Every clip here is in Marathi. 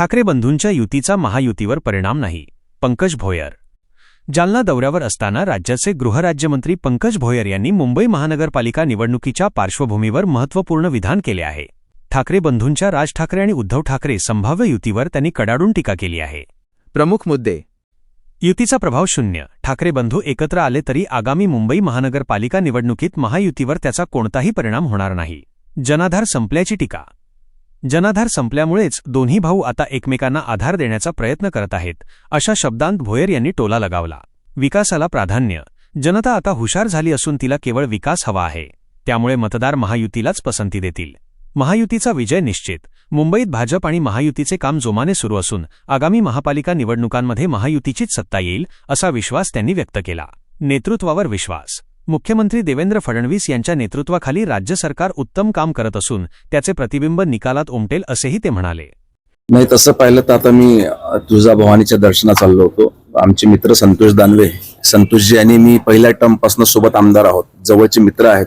ठाकरे बंधूंच्या युतीचा महायुतीवर परिणाम नाही. पंकज भोयर. जालना दौऱ्यावर असताना राज्याचे गृहराज्यमंत्री पंकज भोयर यांनी मुंबई महानगरपालिका निवडणुकीच्या पार्श्वभूमीवर महत्त्वपूर्ण विधान केले आहे. ठाकरे बंधूंच्या राज ठाकरे आणि उद्धव ठाकरे संभाव्य युतीवर त्यांनी कडाडून टीका केली आहे. प्रमुख मुद्दे. युतीचा प्रभाव शून्य. ठाकरे बंधू एकत्र आले तरी आगामी मुंबई महानगरपालिका निवडणुकीत महायुतीवर त्याचा कोणताही परिणाम होणार नाही. जनाधार संपल्याची टीका. जनाधार संपल्यामुळेच दोन्ही भाऊ आता एकमेकांना आधार देण्याचा प्रयत्न करत आहेत अशा शब्दांत भोयर यांनी टोला लगावला. विकासाला प्राधान्य. जनता आता हुशार झाली असून तिला केवळ विकास हवा आहे. त्यामुळे मतदार महायुतीलाच पसंती देतील. महायुतीचा विजय निश्चित. मुंबईत भाजप आणि महायुतीचे काम जोमाने सुरू असून आगामी महापालिका निवडणुकांमध्ये महायुतीचीच सत्ता येईल असा विश्वास त्यांनी व्यक्त केला. नेतृत्वावर विश्वास. मुख्यमंत्री देवेंद्र फडणवीस यांच्या नेतृत्वाखाली राज्य सरकार उत्तम काम करत असून त्याचे प्रतिबिंब निकालात उमटेल असेही ते म्हणाले. नाही तसं पाहिलं तर आता मी अ, तुळजाभवानीच्या दर्शना चाललो होतो. आमचे मित्र संतोष दानवे संतोषजी आणि मी पहिल्या टर्मपासून सोबत आमदार आहोत. जवळचे मित्र आहेत.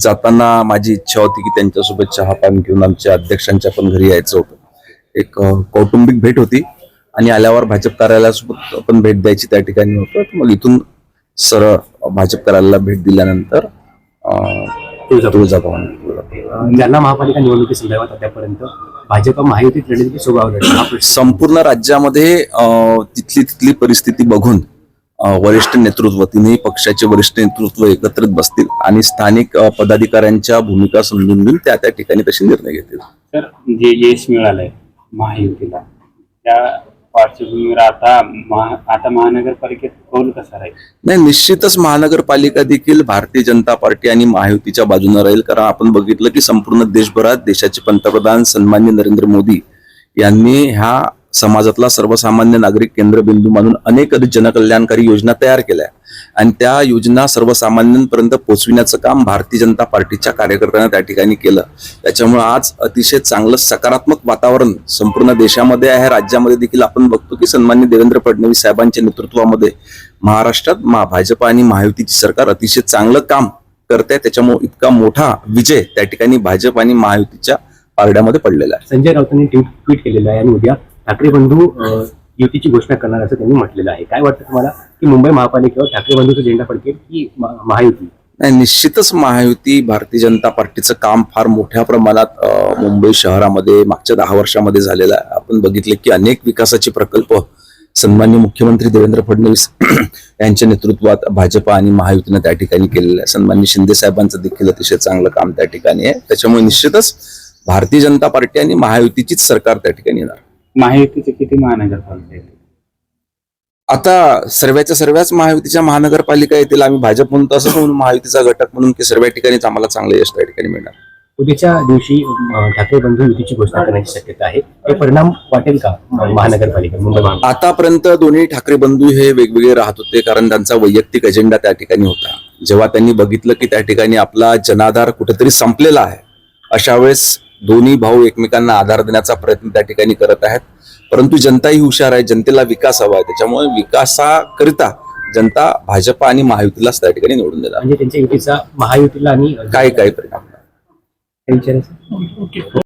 जाताना माझी इच्छा होती की त्यांच्यासोबत चहा पान घेऊन आमच्या अध्यक्षांच्या पण घरी यायचं होतं. एक कौटुंबिक भेट होती आणि आल्यावर भाजप कार्यालयासोबत पण भेट द्यायची त्या ठिकाणी होतं. मग इथून सरळ भाजप कार्यालयाला भेट दिल्यानंतर तुळजाभवानी. जालना महापालिका निवडणुकी संदर्भात आतापर्यंत भाजप महायुतीत लढला प्रश्न संपूर्ण राज्यामध्ये तिथली तिथली परिस्थिती बघून वरिष्ठ नेतृत्व तिन्ही पक्षाचे वरिष्ठ नेतृत्व एकत्रित बसतील आणि स्थानिक पदाधिकाऱ्यांच्या भूमिका समजून घेऊन त्या त्या ठिकाणी तसे निर्णय घेतील. तर जे यश मिळालंय महायुतीला त्या पार्श्वभूमीवर आता महा आता महानगरपालिकेत कौल कसा राहील? नाही निश्चितच महानगरपालिका देखील भारतीय जनता पार्टी आणि महायुतीच्या बाजूने राहील. कारण आपण बघितलं की संपूर्ण देशभरात देशाचे पंतप्रधान सन्मान्य नरेंद्र मोदी यांनी ह्या समाजातला सर्वसामान्य नागरिक केंद्रबिंदू मानून अनेक जनकल्याणकारी योजना तयार केल्या. आणि त्या योजना सर्वसामान्यांपर्यंत पोहोचविण्याचं काम भारतीय जनता पार्टीच्या कार्यकर्त्यांना त्या ठिकाणी केलं. त्याच्यामुळे आज अतिशय चांगलं सकारात्मक वातावरण संपूर्ण देशामध्ये आहे. राज्यामध्ये देखील आपण बघतो की सन्मान्य देवेंद्र फडणवीस साहेबांच्या नेतृत्वामध्ये महाराष्ट्रात महा भाजप आणि महायुतीची सरकार अतिशय चांगलं काम करते त्याच्यामुळे इतका मोठा विजय त्या ठिकाणी भाजप आणि महायुतीच्या पारड्यामध्ये पडलेला आहे. संजय राऊतांनी ट्विट केलेलं आहे आणि उद्या ठाकरे बंधू युतीची घोषणा करणार असं त्यांनी म्हटलेलं आहे. काय वाटतं तुम्हाला? की मुंबई महापालिकेवर ठाकरे बंधूचा झेंडा फडकेल की महायुती? नाही निश्चितच महायुती भारतीय जनता पार्टीचं काम फार मोठ्या प्रमाणात मुंबई शहरामध्ये मागच्या दहा वर्षामध्ये झालेलं आहे. आपण बघितले की अनेक विकासाचे प्रकल्प सन्मान्य मुख्यमंत्री देवेंद्र फडणवीस यांच्या नेतृत्वात भाजप आणि महायुतीनं त्या ठिकाणी केलेलं आहे. सन्मान्य शिंदे साहेबांचं देखील अतिशय चांगलं काम त्या ठिकाणी आहे. त्याच्यामुळे निश्चितच भारतीय जनता पार्टी आणि महायुतीचीच सरकार त्या ठिकाणी येणार. महायुतीचे किती महानगरपालिका आहेत आता सर्व्याच्या सर्वच महायुतीच्या महानगरपालिका येतील. आम्ही भाजप म्हणतो असं म्हणून महायुतीचा घटक म्हणून की सर्व ठिकाणीच आम्हाला चांगलं यश त्या ठिकाणी मिळणार. उद्याच्या दिवशी ठाकरे बंधू युतीची घोषणा करण्याची शक्यता आहे. ते परिणाम वाटेल का महानगरपालिका मुंबई आतापर्यंत दोन्ही ठाकरे बंधू हे वेगवेगळे राहत होते कारण त्यांचा वैयक्तिक एजेंडा त्या ठिकाणी होता. जेव्हा त्यांनी बघितलं की त्या ठिकाणी आपला जनाधार कुठेतरी संपलेला आहे अशा वेळेस दोन्ही भाऊ एकमेकांना आधार देण्याचा प्रयत्न त्या ठिकाणी करत आहेत. परंतु जनताही हुशार आहे जनतेला विकास हवा आहे. त्याच्यामुळे विकासाकरिता जनता भाजप आणि महायुतीलाच त्या ठिकाणी निवडून देणार. म्हणजे त्यांच्या युतीचा महायुतीला आणि काय काय परिणाम